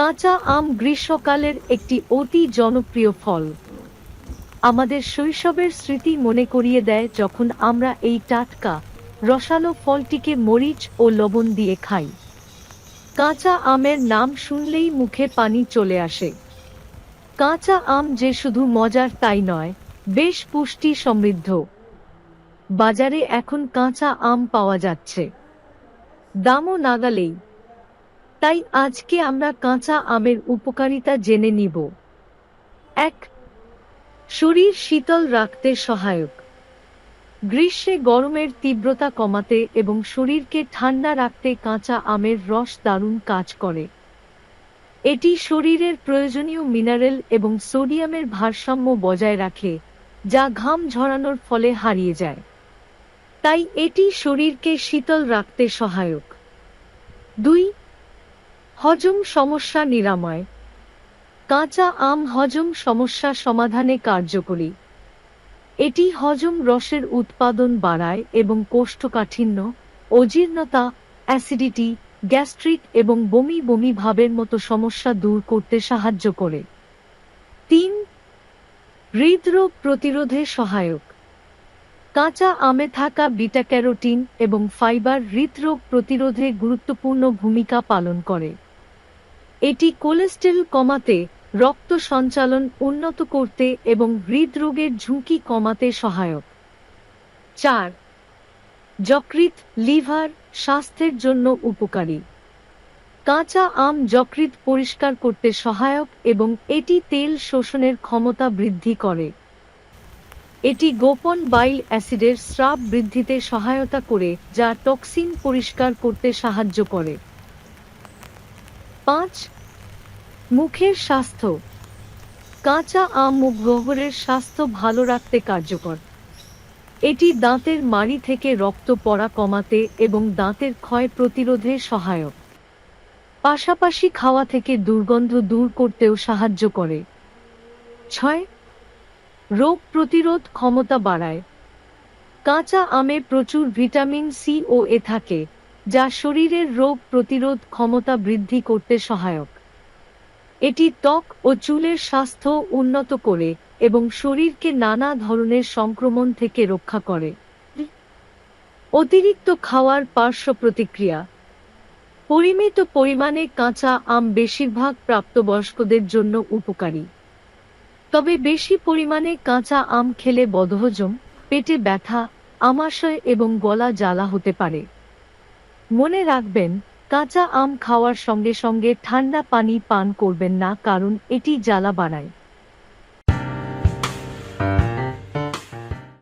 কাঁচা আম গ্রীষ্মকালের একটি অতি জনপ্রিয় ফল। আমাদের শৈশবের স্মৃতি মনে করিয়ে দেয় যখন আমরা এই টাটকা, রসালো ফলটিকে মরিচ ও লবণ দিয়ে খাই। কাঁচা আমের নাম শুনলেই মুখে পানি চলে আসে। কাঁচা আম যে শুধু মজার তাই নয়, বেশ পুষ্টি সমৃদ্ধ বাজারে এখন কাঁচা আম পাওয়া যাচ্ছে। দামও নাগালেই তাই আজকে আমরা কাঁচা আমের উপকারিতা জেনে নিব। এক, শরীর শীতল রাখতে সহায়ক। গ্রীষ্মে গরমের তীব্রতা কমাতে এবং শরীরকে ঠান্ডা রাখতে কাঁচা আমের রস দারুণ কাজ করে। এটি শরীরের প্রয়োজনীয় মিনারেল এবং সোডিয়ামের ভারসাম্য বজায় রাখে, যা ঘাম ঝরানোর ফলে হারিয়ে যায়। তাই এটি শরীরকে শীতল রাখতে সহায়ক। দুই হজম সমস্যা নিরাময়। কাঁচা আম হজম সমস্যা সমাধানে কার্যকরী। এটি হজম রসের উৎপাদন বাড়ায় এবং কোষ্ঠকাঠিন্য, অজীর্ণতা, অ্যাসিডিটি, গ্যাস্ট্রিক এবং বমি বমি ভাবের মতো সমস্যা দূর করতে সাহায্য করে। তিন, হৃদরোগ প্রতিরোধে সহায়ক। কাঁচা আমে থাকা বিটা ক্যারোটিন এবং ফাইবার হৃদরোগ প্রতিরোধে গুরুত্বপূর্ণ ভূমিকা পালন করে। এটি কোলেস্টেরল কমাতে রক্ত সঞ্চালন উন্নত করতে এবং হৃদরোগের ঝুঁকি কমাতে সহায়ক। চার, যকৃৎ লিভার স্বাস্থ্যের জন্য উপকারী। কাঁচা আম যকৃৎ পরিষ্কার করতে সহায়ক এবং এটি তেল শোষণের ক্ষমতা বৃদ্ধি করে। এটি গোপন বাইল অ্যাসিডের স্রাব বৃদ্ধিতে সহায়তা করে, যা টক্সিন পরিষ্কার করতে সাহায্য করে। পাঁচ, মুখের স্বাস্থ্য। কাঁচা আম মুখ গহ্বরের স্বাস্থ্য ভালো রাখতে কার্যকর। এটি দাঁতের মাড়ি থেকে রক্ত পড়া কমাতে এবং দাঁতের ক্ষয় প্রতিরোধে সহায়ক। পাশাপাশি খাওয়া থেকে দুর্গন্ধ দূর করতেও সাহায্য করে। ছয়, রোগ প্রতিরোধ ক্ষমতা বাড়ায়। কাঁচা আমে প্রচুর ভিটামিন সি ও এ থাকে। যা শরীরের রোগ প্রতিরোধ ক্ষমতা বৃদ্ধি করতে সহায়ক। এটি ত্বক ও চুলের স্বাস্থ্য উন্নত করে এবং শরীরকে নানা ধরনের সংক্রমণ থেকে রক্ষা করে। অতিরিক্ত খাওয়ার পার্শ্ব প্রতিক্রিয়া। পরিমিত পরিমাণে কাঁচা আম বেশিরভাগ প্রাপ্তবয়স্কদের জন্য উপকারী। তবে বেশি পরিমাণে কাঁচা আম খেলে বদহজম, পেটে ব্যথা, আমাশয় এবং গলা জ্বালা হতে পারে। মনে রাখবেন, কাঁচা আম খাওয়ার সঙ্গে সঙ্গে ঠান্ডা পানি পান করবেন না, কারণ এটি জ্বালা বাড়ায়।